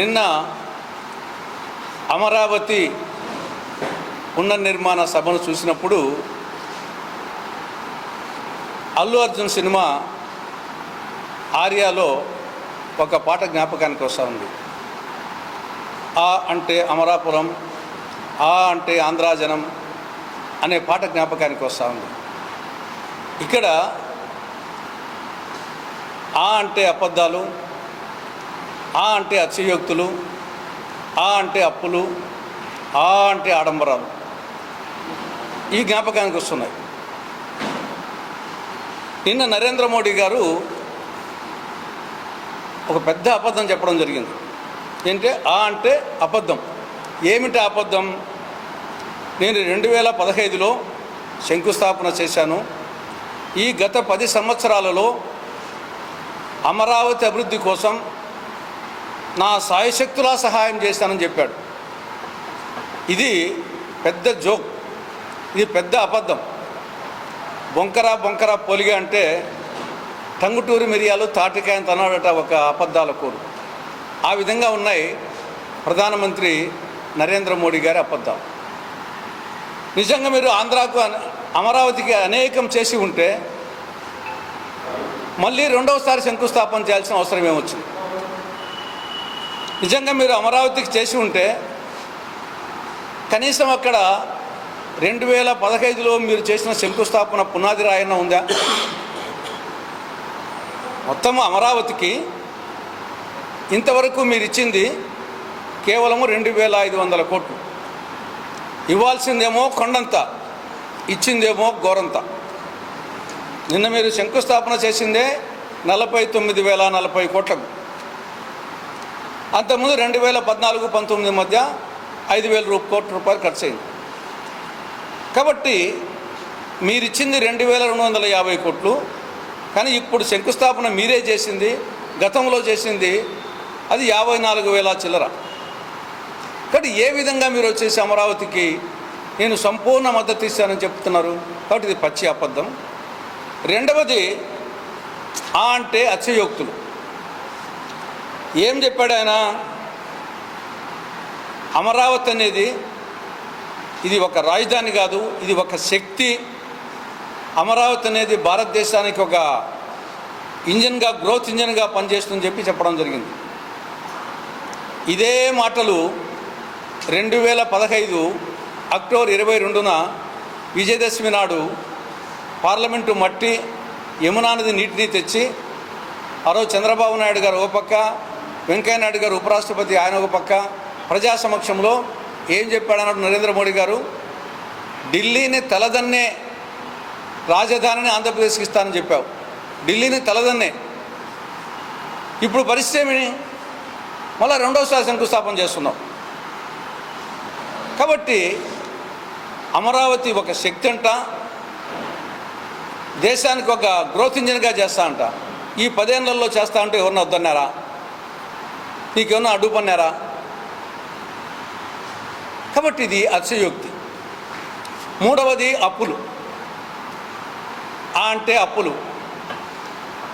నిన్న అమరావతి పునర్నిర్మాణ సభను చూసినప్పుడు అల్లు అర్జున్ సినిమా ఆర్యాలో ఒక పాట జ్ఞాపకానికి వస్తూ ఉంది. ఆ అంటే అమరాపురం ఆ అంటే ఆంధ్రాజనం అనే పాట జ్ఞాపకానికి వస్తూ ఉంది. ఇక్కడ ఆ అంటే అబద్ధాలు ఆ అంటే అతిశయోక్తులు ఆ అంటే అప్పులు ఆ అంటే ఆడంబరాలు. ఈ జ్ఞాపకానికి వస్తున్నాయి. నిన్న నరేంద్ర మోడీ గారు ఒక పెద్ద అబద్ధం చెప్పడం జరిగింది. ఏంటంటే ఆ అంటే అబద్ధం. ఏమిటి అబద్ధం? నేను రెండు వేల పదహైదులో శంకుస్థాపన చేశాను. ఈ గత పది సంవత్సరాలలో అమరావతి అభివృద్ధి కోసం నా సాయశక్తులా సహాయం చేశానని చెప్పాడు. ఇది పెద్ద జోక్. ఇది పెద్ద అబద్ధం. బొంకరా బొంకరా పొలిగా అంటే టంగుటూరి మిరియాలు తాటికాయని తన్నాడట ఒక అబద్ధాల కూరు. ఆ విధంగా ఉన్నాయి ప్రధానమంత్రి నరేంద్ర మోడీ గారి అబద్ధాలు. నిజంగా మీరు ఆంధ్రాకు అమరావతికి అనేకం చేసి ఉంటే మళ్ళీ రెండవసారి శంకుస్థాపన చేయాల్సిన అవసరం ఏమొచ్చింది? నిజంగా మీరు అమరావతికి చేసి ఉంటే కనీసం అక్కడ రెండు వేల పదహైదులో మీరు చేసిన శంకుస్థాపన పునాది రాయన ఉందా? మొత్తం అమరావతికి ఇంతవరకు మీరు ఇచ్చింది కేవలము రెండు వేల ఐదు వందల కోట్లు. ఇవ్వాల్సిందేమో కొండంత ఇచ్చిందేమో ఘోరంత నిన్న మీరు శంకుస్థాపన చేసిందే నలభై తొమ్మిది వేల నలభై కోట్లకు. అంతకుముందు రెండు వేల పద్నాలుగు పంతొమ్మిది మధ్య ఐదు వేల రూ కోట్ల రూపాయలు ఖర్చు అయింది కాబట్టి మీరిచ్చింది రెండు వేల రెండు వందల యాభై కోట్లు కానీ ఇప్పుడు శంకుస్థాపన మీరే చేసింది గతంలో చేసింది అది యాభై నాలుగు వేల చిల్లర. కాబట్టి ఏ విధంగా మీరు వచ్చేసి అమరావతికి నేను సంపూర్ణ మద్దతు ఇస్తానని చెప్తున్నారు? కాబట్టి ఇది పచ్చి అబద్ధం. రెండవది ఆ అంటే అత్యయోక్తులు ఏం చెప్పాడు ఆయన? అమరావతి అనేది ఇది ఒక రాజధాని కాదు ఇది ఒక శక్తి. అమరావతి అనేది భారతదేశానికి ఒక ఇంజన్గా గ్రోత్ ఇంజన్గా పనిచేస్తుందని చెప్పి చెప్పడం జరిగింది. ఇదే మాటలు రెండు వేల పదహైదు అక్టోబర్ ఇరవై రెండున విజయదశమి నాడు పార్లమెంటు మట్టి యమునా నది నీటిని తెచ్చి ఆ రోజు చంద్రబాబు నాయుడు గారు ఓ పక్క వెంకయ్యనాయుడు గారు ఉపరాష్ట్రపతి ఆయన ఒక పక్క. ప్రజా సమక్షంలో ఏం చెప్పాడన్నాడు నరేంద్ర మోడీ గారు? ఢిల్లీని తలదన్నే రాజధానిని ఆంధ్రప్రదేశ్కి ఇస్తానని చెప్పావు. ఢిల్లీని తలదన్నే. ఇప్పుడు పరిస్థితి ఏమి మళ్ళీ రెండోసారి శంకుస్థాపన చేస్తున్నాం కాబట్టి అమరావతి ఒక శక్తి అంట దేశానికి ఒక గ్రోత్ ఇంజిన్గా చేస్తా అంట. ఈ పదేళ్ళలో చేస్తా అంటే ఎవరిని వద్దన్నారా? నీకేమన్నా అడ్డుపన్నారా? కాబట్టి ఇది అతిశయోక్తి. మూడవది అప్పులు. ఆ అంటే అప్పులు.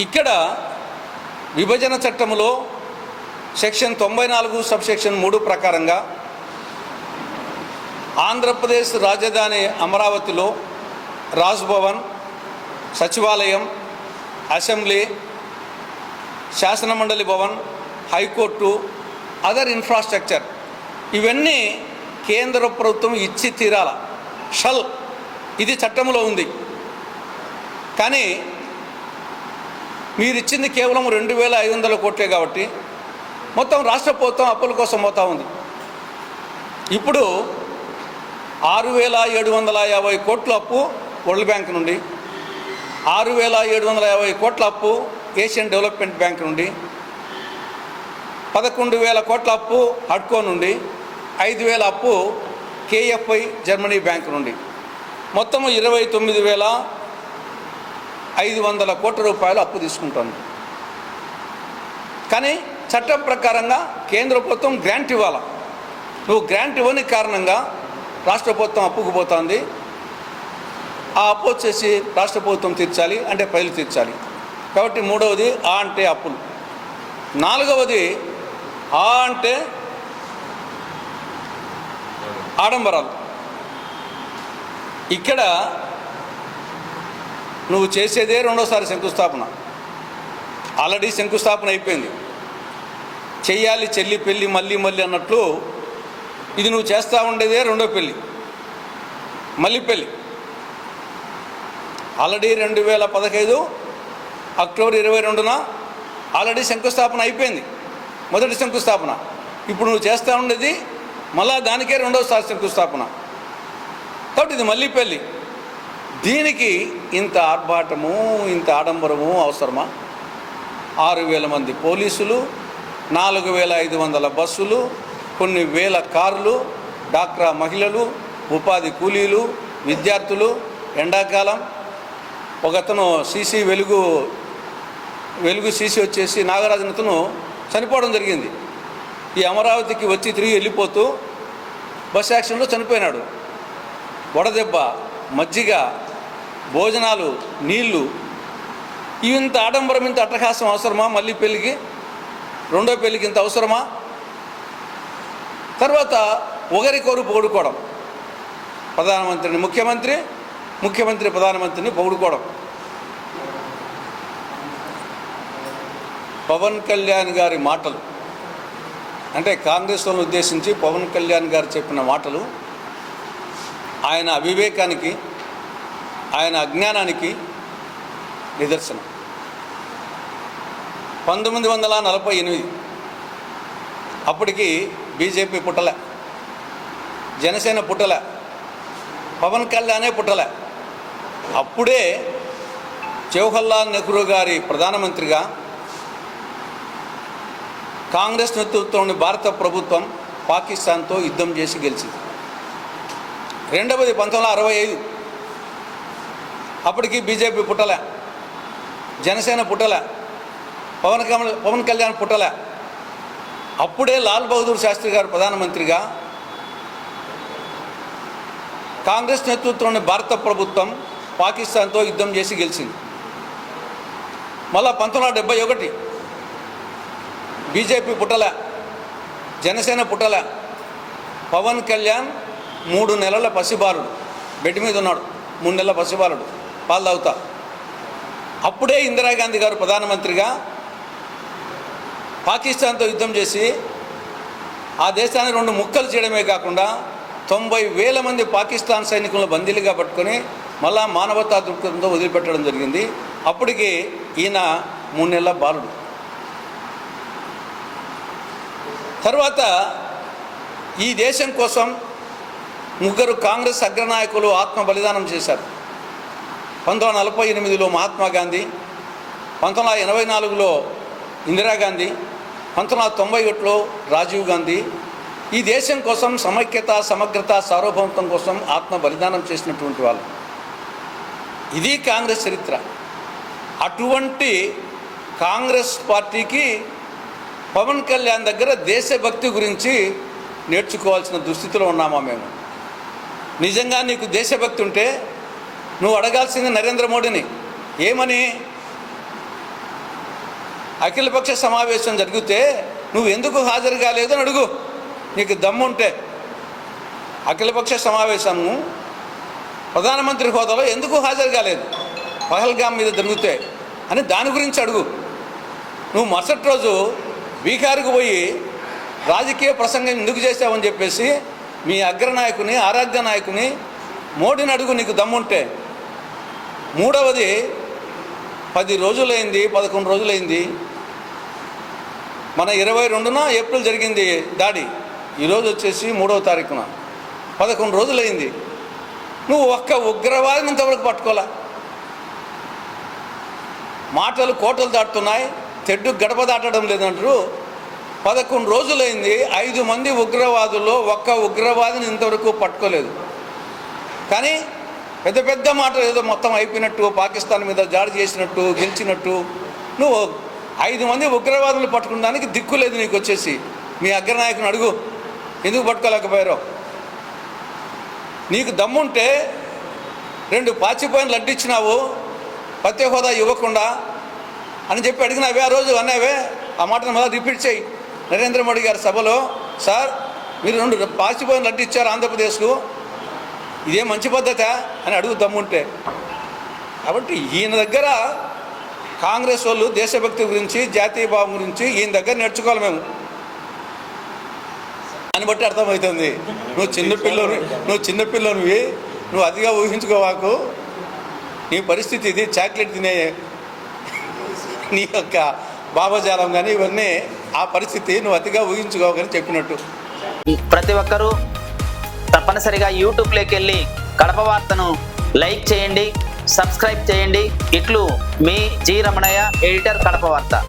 ఇక్కడ విభజన చట్టంలో సెక్షన్ తొంభై నాలుగు సబ్ సెక్షన్ మూడు ప్రకారంగా ఆంధ్రప్రదేశ్ రాజధాని అమరావతిలో రాజ్భవన్ సచివాలయం అసెంబ్లీ శాసనమండలి భవన్ హైకోర్టు అదర్ ఇన్ఫ్రాస్ట్రక్చర్ ఇవన్నీ కేంద్ర ప్రభుత్వం ఇచ్చి తీరాల. షల్. ఇది చట్టంలో ఉంది. కానీ మీరు ఇచ్చింది కేవలం రెండు వేల ఐదు వందల కోట్లే కాబట్టి మొత్తం రాష్ట్ర ప్రభుత్వం అప్పుల కోసం పోతా ఉంది. ఇప్పుడు ఆరు వేల ఏడు వందల యాభై కోట్ల అప్పు వరల్డ్ బ్యాంక్ నుండి ఆరు వేల ఏడు వందల యాభై కోట్ల అప్పు ఏషియన్ డెవలప్మెంట్ బ్యాంక్ నుండి పదకొండు వేల కోట్ల అప్పు హడ్కో నుండి ఐదు వేల అప్పు కేఎఫ్ఐ జర్మనీ బ్యాంక్ నుండి. మొత్తం ఇరవై తొమ్మిది వేల ఐదు వందల కోట్ల రూపాయలు అప్పు తీసుకుంటుంది. కానీ చట్టం ప్రకారంగా కేంద్ర ప్రభుత్వం గ్రాంట్ ఇవ్వాలి. నువ్వు గ్రాంట్ ఇవ్వని కారణంగా రాష్ట్ర ప్రభుత్వం అప్పుకు పోతుంది. ఆ అప్పు వచ్చేసి రాష్ట్ర ప్రభుత్వం తీర్చాలి అంటే ప్రజలు తీర్చాలి. కాబట్టి మూడవది ఆ అంటే అప్పులు. నాలుగవది ఆ అంటే ఆడంబరాలు. ఇక్కడ నువ్వు చేసేదే రెండోసారి శంకుస్థాపన. ఆల్రెడీ శంకుస్థాపన అయిపోయింది. చెయ్యాలి చెల్లి పెళ్ళి మళ్ళీ మళ్ళీ అన్నట్లు ఇది నువ్వు చేస్తూ ఉండేదే రెండో పెళ్ళి మళ్ళీ పెళ్ళి ఆల్రెడీ రెండు వేల పదహైదు అక్టోబర్ ఇరవై రెండున ఆల్రెడీ శంకుస్థాపన అయిపోయింది. మొదటి శంకుస్థాపన. ఇప్పుడు నువ్వు చేస్తూ ఉండేది మళ్ళా దానికే రెండవసారి శంకుస్థాపన. కాబట్టి ఇది మళ్ళీ పెళ్ళి. దీనికి ఇంత ఆర్భాటము ఇంత ఆడంబరము అవసరమా? ఆరు వేల మంది పోలీసులు నాలుగు వేల ఐదు వందల బస్సులు కొన్ని వేల కార్లు డాక్రా మహిళలు ఉపాధి కూలీలు విద్యార్థులు ఎండాకాలం. ఒకతను సీసీ వెలుగు వెలుగు సీసీ వచ్చేసి నాగరాజన్ చనిపోవడం జరిగింది. ఈ అమరావతికి వచ్చి తిరిగి వెళ్ళిపోతూ బస్ యాక్సిడెంట్లో చనిపోయినాడు. వడదెబ్బ మజ్జిగ భోజనాలు నీళ్ళు ఇంత ఆడంబరం ఇంత అట్టహాసం అవసరమా? మళ్ళీ పెళ్ళికి రెండో పెళ్ళికి ఇంత అవసరమా? తర్వాత ఒకరికొరు పొగుడుకోవడం. ప్రధానమంత్రిని ముఖ్యమంత్రి ముఖ్యమంత్రి ప్రధానమంత్రిని పొగుడుకోవడం. పవన్ కళ్యాణ్ గారి మాటలు. అంటే కాంగ్రెస్ వాళ్ళని ఉద్దేశించి పవన్ కళ్యాణ్ గారు చెప్పిన మాటలు ఆయన అవివేకానికి ఆయన అజ్ఞానానికి నిదర్శనం. పంతొమ్మిది వందల నలభై ఎనిమిది. అప్పటికి బీజేపీ పుట్టలే. జనసేన పుట్టలే. పవన్ కళ్యాణే పుట్టలే. అప్పుడే జవహర్లాల్ నెహ్రూ గారి ప్రధానమంత్రిగా కాంగ్రెస్ నేతృత్వంలోని భారత ప్రభుత్వం పాకిస్తాన్తో యుద్ధం చేసి గెలిచింది. రెండవది పంతొమ్మిది అరవై ఐదు. అప్పటికి బీజేపీ పుట్టలే. జనసేన పుట్టలే. పవన్ కమల్ పవన్ కళ్యాణ్ పుట్టలే. అప్పుడే లాల్ బహదూర్ శాస్త్రి గారు ప్రధానమంత్రిగా కాంగ్రెస్ నేతృత్వంలోని భారత ప్రభుత్వం పాకిస్తాన్తో యుద్ధం చేసి గెలిచింది. మళ్ళా పంతొమ్మిది వందల డెబ్బై ఒకటి. బీజేపీ పుట్టల జనసేన పుట్టల. పవన్ కళ్యాణ్ మూడు నెలల పసిబాలుడు. బెడ్ మీద ఉన్నాడు. మూడు నెలల పసిబాలుడు. పాలు తాగుతా. అప్పుడే ఇందిరాగాంధీ గారు ప్రధానమంత్రిగా పాకిస్తాన్తో యుద్ధం చేసి ఆ దేశాన్ని రెండు ముక్కలు చేయడమే కాకుండా తొంభై వేల మంది పాకిస్తాన్ సైనికులను బందీలుగా పట్టుకొని మళ్ళా మానవతా దృక్పథంతో వదిలిపెట్టడం జరిగింది. అప్పటికి ఈయన మూడు నెలల బాలుడు. తర్వాత ఈ దేశం కోసం ముగ్గురు కాంగ్రెస్ అగ్రనాయకులు ఆత్మ బలిదానం చేశారు. పంతొమ్మిది వందల నలభై ఎనిమిదిలో మహాత్మా గాంధీ పంతొమ్మిది వందల ఎనభై నాలుగులో ఇందిరాగాంధీ పంతొమ్మిది వందల తొంభై ఒకటిలో రాజీవ్ గాంధీ. ఈ దేశం కోసం సమైక్యత సమగ్రత సార్వభౌమత్వం కోసం ఆత్మ బలిదానం చేసినటువంటి వాళ్ళు. ఇది కాంగ్రెస్ చరిత్ర. అటువంటి కాంగ్రెస్ పార్టీకి పవన్ కళ్యాణ్ దగ్గర దేశభక్తి గురించి నేర్చుకోవాల్సిన దుస్థితిలో ఉన్నామా మేము? నిజంగా నీకు దేశభక్తి ఉంటే నువ్వు అడగాల్సింది నరేంద్ర మోడీని. ఏమని? అఖిలపక్ష సమావేశం జరిగితే నువ్వు ఎందుకు హాజరు కాలేదు అని అడుగు. నీకు దమ్ముంటే అఖిలపక్ష సమావేశము ప్రధానమంత్రి హోదాలో ఎందుకు హాజరు కాలేదు? పహల్గామ్ మీద జరుగుతే అని దాని గురించి అడుగు. నువ్వు మరుసటి రోజు బీహార్కు పోయి రాజకీయ ప్రసంగం ఎందుకు చేసావని చెప్పేసి మీ అగ్రనాయకుని ఆరాధ్య నాయకుని మోడీని అడుగు నీకు దమ్ముంటే. మూడవది పది రోజులైంది పదకొండు రోజులైంది. మన ఇరవై రెండున ఏప్రిల్ జరిగింది దాడి. ఈరోజు వచ్చేసి మూడవ తారీఖున. పదకొండు రోజులైంది. నువ్వు ఒక్క ఉగ్రవాదిని ఇంతవరకు పట్టుకోలే. మాటలు కోటలు దాటుతున్నాయి. తెడ్డు గడప దాటడం లేదంటారు. పదకొండు రోజులైంది ఐదు మంది ఉగ్రవాదుల్లో ఒక్క ఉగ్రవాదిని ఇంతవరకు పట్టుకోలేదు. కానీ పెద్ద పెద్ద మాటలు ఏదో మొత్తం అయిపోయినట్టు పాకిస్తాన్ మీద జాడి చేసినట్టు గెలిచినట్టు నువ్వు ఐదు మంది ఉగ్రవాదులు పట్టుకున్నానికి దిక్కు లేదు నీకు వచ్చేసి. మీ అగ్రనాయకుని అడుగు ఎందుకు పట్టుకోలేకపోయారో. నీకు దమ్ముంటే రెండు పాచిపోయిన లడ్డు ఇచ్చినావు ప్రత్యేక హోదా ఇవ్వకుండా అని చెప్పి అడిగినావే ఆ రోజు అన్నావే. ఆ మాటను మళ్ళీ రిపీట్ చేయి. నరేంద్ర మోడీ గారి సభలో సార్ మీరు రెండు పాసిపోయిన లడ్డు ఇచ్చారు ఆంధ్రప్రదేశ్కు. ఇదే మంచి పద్ధత? అని అడుగు దమ్ముంటే. కాబట్టి ఈయన దగ్గర కాంగ్రెస్ వాళ్ళు దేశభక్తి గురించి జాతీయ భావం గురించి ఈయన దగ్గర నేర్చుకోవాలి మేము. దాన్ని బట్టి అర్థమవుతుంది. నువ్వు చిన్నపిల్లని నువ్వు చిన్నపిల్లనివి నువ్వు అతిగా ఊహించుకోవాకు. నీ పరిస్థితి ఇది చాక్లెట్ తినే నీ యొక్క భావజాలం కానీ ఇవన్నీ ఆ పరిస్థితి నువ్వు అతిగా ఊహించుకోవని చెప్పినట్టు. ప్రతి ఒక్కరూ తప్పనిసరిగా యూట్యూబ్లోకి వెళ్ళి కడప వార్తను లైక్ చేయండి సబ్స్క్రైబ్ చేయండి. ఇట్లు మీ జి రమణయ్య ఎడిటర్ కడప వార్త.